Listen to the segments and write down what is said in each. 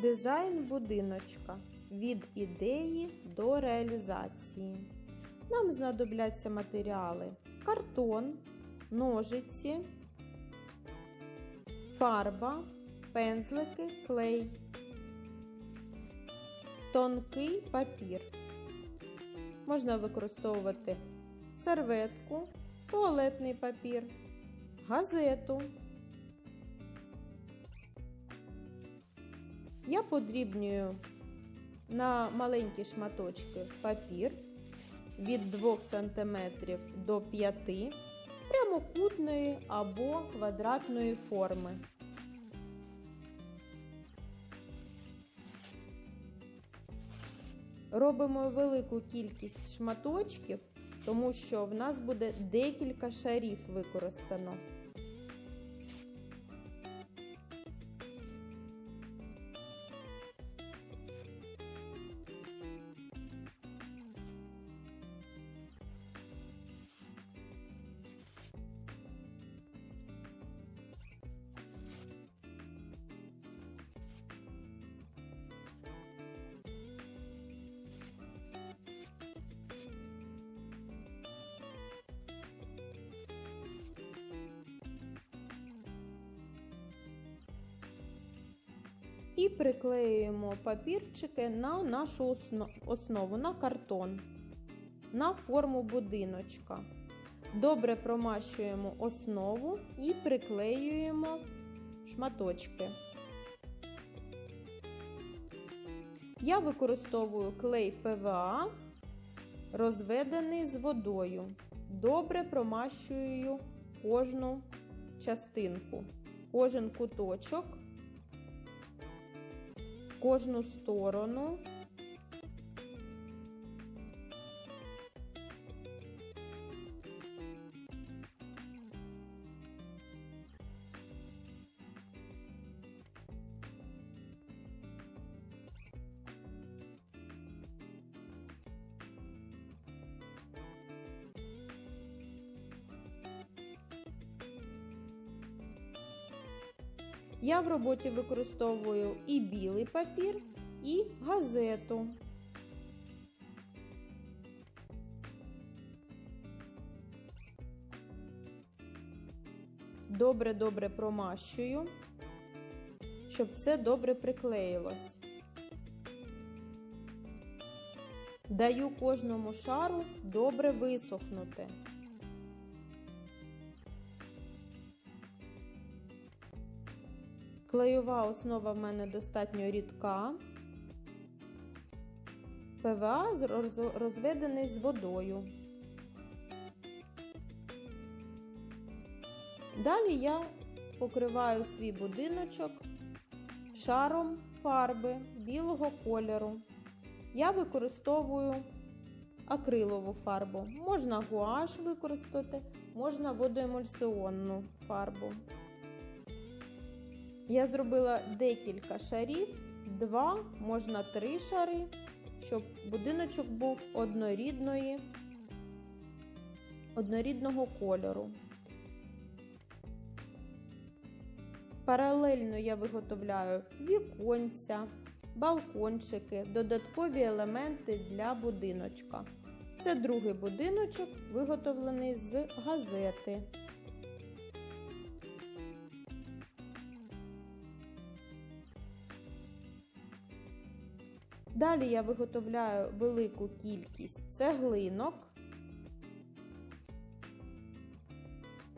Дизайн будиночка від ідеї до реалізації. Нам знадобляться матеріали картон, ножиці, фарба, пензлики, клей, тонкий папір. Можна використовувати серветку, туалетний папір, газету. Я подрібнюю на маленькі шматочки папір від 2 см до 5 см прямокутної або квадратної форми. Робимо велику кількість шматочків, тому що в нас буде декілька шарів використано. І приклеюємо папірчики на нашу основу, на картон, на форму будиночка. Добре промащуємо основу і приклеюємо шматочки. Я використовую клей ПВА, розведений з водою. Добре промащую кожну частинку, кожен куточок кожну сторону. Я в роботі використовую і білий папір, і газету. Добре-добре промащую, щоб все добре приклеїлось. Даю кожному шару добре висохнути. Клейова основа в мене достатньо рідка. ПВА розведений з водою. Далі я покриваю свій будиночок шаром фарби білого кольору. Я використовую акрилову фарбу. Можна гуаш використати, можна водоемульсіонну фарбу. Я зробила декілька шарів, два, можна три шари, щоб будиночок був однорідної, однорідного кольору. Паралельно я виготовляю віконця, балкончики, додаткові елементи для будиночка. Це другий будиночок, виготовлений з газети. Далі я виготовляю велику кількість цеглинок.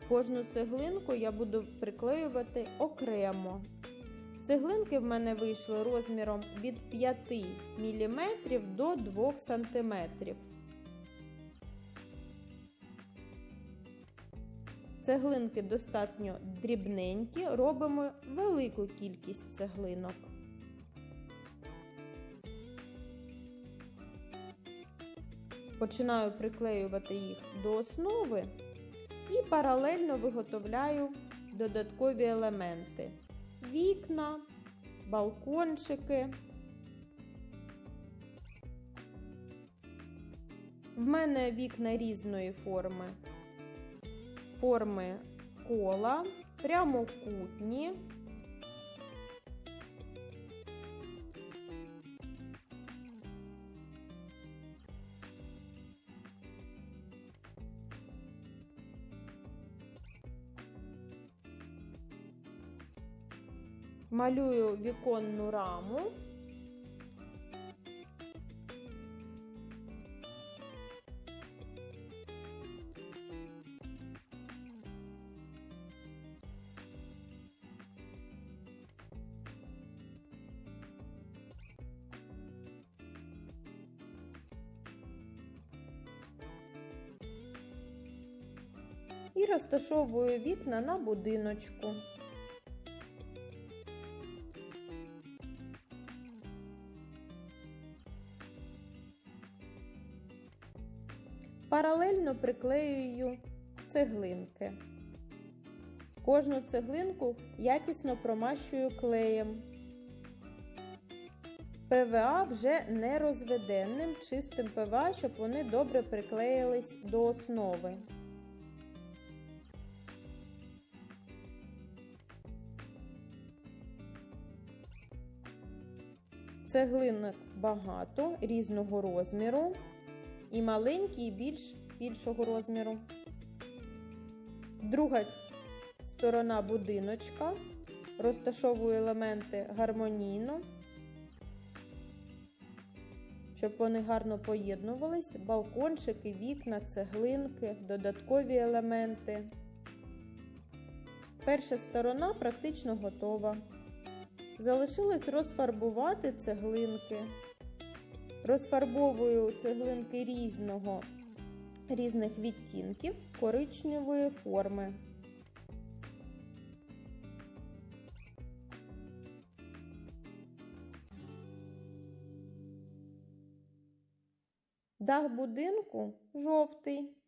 Кожну цеглинку я буду приклеювати окремо. Цеглинки в мене вийшли розміром від 5 мм до 2 см. Цеглинки достатньо дрібненькі, робимо велику кількість цеглинок. Починаю приклеювати їх до основи і паралельно виготовляю додаткові елементи: вікна, балкончики. В мене вікна різної форми, форми кола, прямокутні, Малюю віконну раму. І розташовую вікна на будиночку. Паралельно приклеюю цеглинки. Кожну цеглинку якісно промащую клеєм. ПВА вже не розведенним, чистим ПВА, щоб вони добре приклеїлись до основи. Цеглинок багато різного розміру, і маленькі, і більш більшого розміру. Друга сторона будиночка. Розташовую елементи гармонійно, щоб вони гарно поєднувались, балкончики, вікна, цеглинки, додаткові елементи. Перша сторона практично готова. Залишилось розфарбувати цеглинки. Розфарбовую цеглинки різного, різних відтінків коричневої форми. Дах будинку жовтий.